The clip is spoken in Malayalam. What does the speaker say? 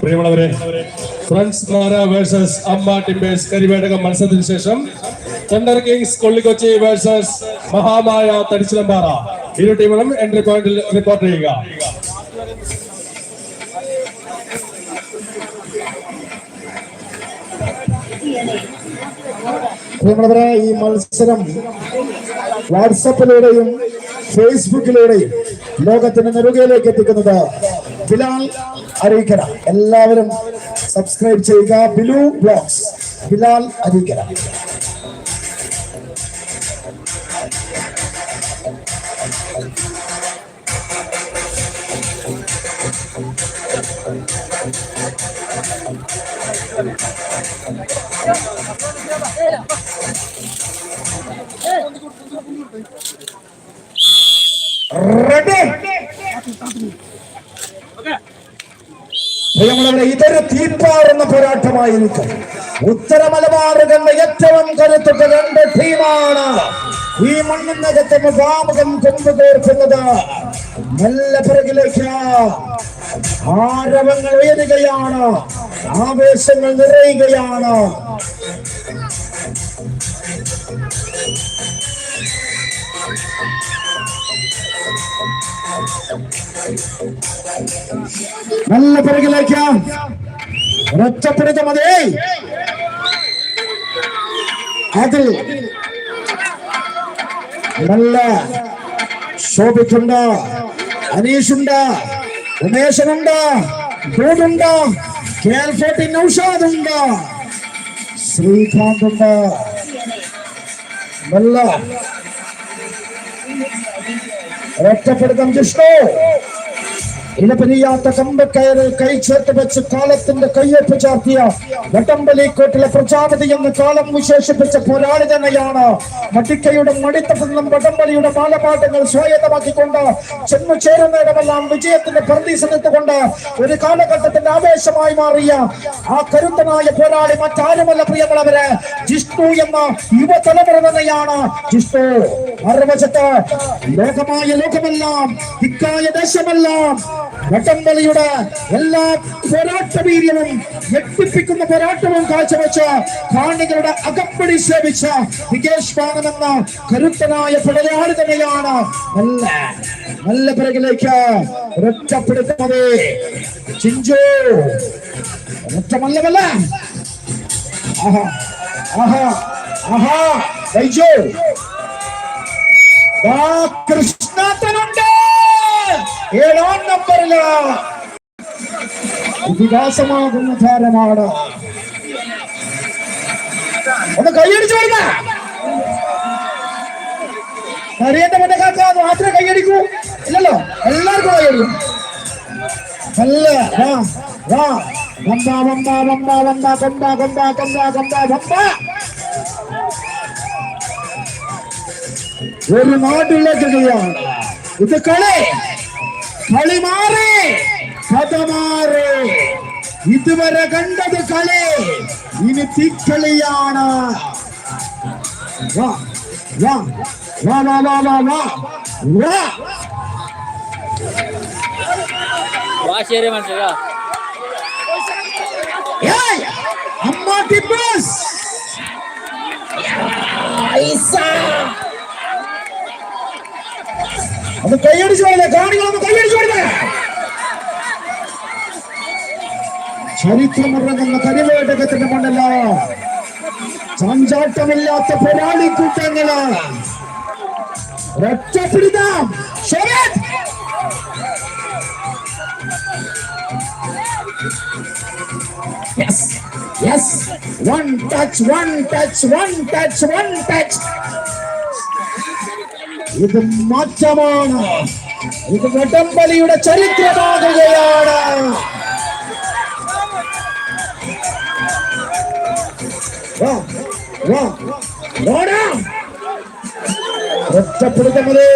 പ്രിയമുള്ളവരെ friends Nara versus Amma Timbers Karivedakam മത്സരത്തിന് ശേഷം Thunder Kings Kollikochi versus Mahamaya Thadichilambara ഇരു ടീമുകളും എൻട്രി പോയിന്റിൽ റിപ്പോർട്ട് ചെയ്യുക. പ്രിയമുള്ളവരെ ഈ മത്സരം വാട്സപ്പിലൂടെയും ഫേസ്ബുക്കിലൂടെയും ലോകത്തിന്റെ നെറുകയിലേക്ക് എത്തിക്കുന്നത് ബിലാൽ അരീക്കര. എല്ലാവരും സബ്സ്ക്രൈബ് ചെയ്യുക. ബിലു ബ്ലോഗ്സ് ബിലാൽ അരീക്കര. പ്രിയമുള്ളവരെ ഇതൊരു തീപ്പാറുന്ന പോരാട്ടമായിരിക്കും. ഉത്തര മലബാറുകളുടെ ഏറ്റവും കരുത്തുറ്റ രണ്ട് ടീമാണ് ഈ മണ്ണിനകത്ത് മുഖാമുഖം കൊണ്ടുതീർക്കുന്നത് നല്ല പിറകിലേക്ക് ആരവങ്ങൾ ഉയരുകയാണ്. ആവേശങ്ങൾ നിറയുകയാണ്. നല്ല പിറകിലേക്ക് ഒറ്റപ്പെടുത്ത മതി. അതിൽ నల్ల శోభితుండా అనీషుండా ఉమేశనుండా బోడుండా కేఎల్ ఫోర్టీన్ నౌషాద్ శ్రీకాంత్ ఉండా నల్ల. రక్త పడతాం చూస్తూ ഇലപിരിയാത്ത കമ്പക്കയറിൽ കൈ ചേർത്ത് വെച്ച് കാലത്തിന്റെ കയ്യൊപ്പ് ചാർത്തിയ വട്ടമ്പലിക്കോട്ടിലെ പ്രജാപതി എന്ന് കാലം വിശേഷിപ്പിച്ച പോരാളി തന്നെയാണ്. മടിക്കയുടെ മടിത്തപ്പെടുന്ന വടംബലിയുടെ ബാലപാഠങ്ങൾ സ്വായത്തമാക്കിക്കൊണ്ട് ചെന്നു ചേരുന്നിടമെല്ലാം വിജയത്തിന്റെ പ്രതീസനെത്തുകൊണ്ട് ഒരു കാലഘട്ടത്തിന്റെ ആവേശമായി മാറിയ ആ കരുത്തനായ പോരാളി മറ്റാരുമല്ല പ്രിയമുള്ളവരെ ജിഷ്ണു എന്ന യുവതലമുറ തന്നെയാണ്. ജിഷ്ണു മറുവശത്ത് ലോകമായ ലോകമെല്ലാം ദിക്കായ ദേശമെല്ലാം വടംവലിയുടെ എല്ലാ പോരാട്ട വീര്യവും ഞെട്ടിപ്പിക്കുന്ന പോരാട്ടവും കാഴ്ചവെച്ച കാണികളുടെ അകപ്പടി സേവിച്ച വികേഷ് പാണമെന്ന കരുത്തനായ പിടയാളി തന്നെയാണ് നല്ല നല്ല പിറകിലേക്ക് രക്ഷപ്പെടുത്തുന്നത്. ചിഞ്ചു ഒറ്റ മല്ലമല്ല. ആഹാ ആഹാ ആഹാ ഏഴാം നമ്പറിൽ ഇതിഹാസമാകുന്ന താരമാണ്. ഒന്ന് കൈയടിച്ചു കൊടുക്ക. കറിയന്റെ മുന്നക്കാക്ക മാത്രമേ കൈയടിക്കൂ. ഇല്ലല്ലോ? എല്ലാവർക്കും കൈയടിക്കും. നല്ല വാ വാ. വമ്പാ വമ്പാ വമ്പ വമ്പ കൊമ്പാ കൊമ്പാ കൊമ്പ കൊമ്പ വമ്പ ഒരു നാട്ടിലേക്ക് ചെയ്യാം ഇത് കളി. കളി മാറി കഥ മാറി ഇതുവരെ കണ്ടത് കളി ഇനി തീക്കളിയാണ് വാ വാ വാ വാ വാ വാ വാ വാ വാശേരി മനസ്സിലാ ഏയ് അത് കൈയടിച്ചു പോയില്ലേ കാണികളൊന്ന് കൈയടിച്ചു കൊടുത്തേ ചരിത്രമിറങ്ങുന്ന കരിവേടകത്തിന്റെ മണ്ണല്ല ചാഞ്ചാട്ടമില്ലാത്ത പോരാളി കൂട്ടങ്ങൾ. ഒറ്റപ്പിടിതാം Sarath! Yes, yes. One touch, one touch, one touch, one touch. இது மாற்றமான இது வடம்பலியுட சரித்திரமாகுகையான ஒற்றப்படுத்தமதே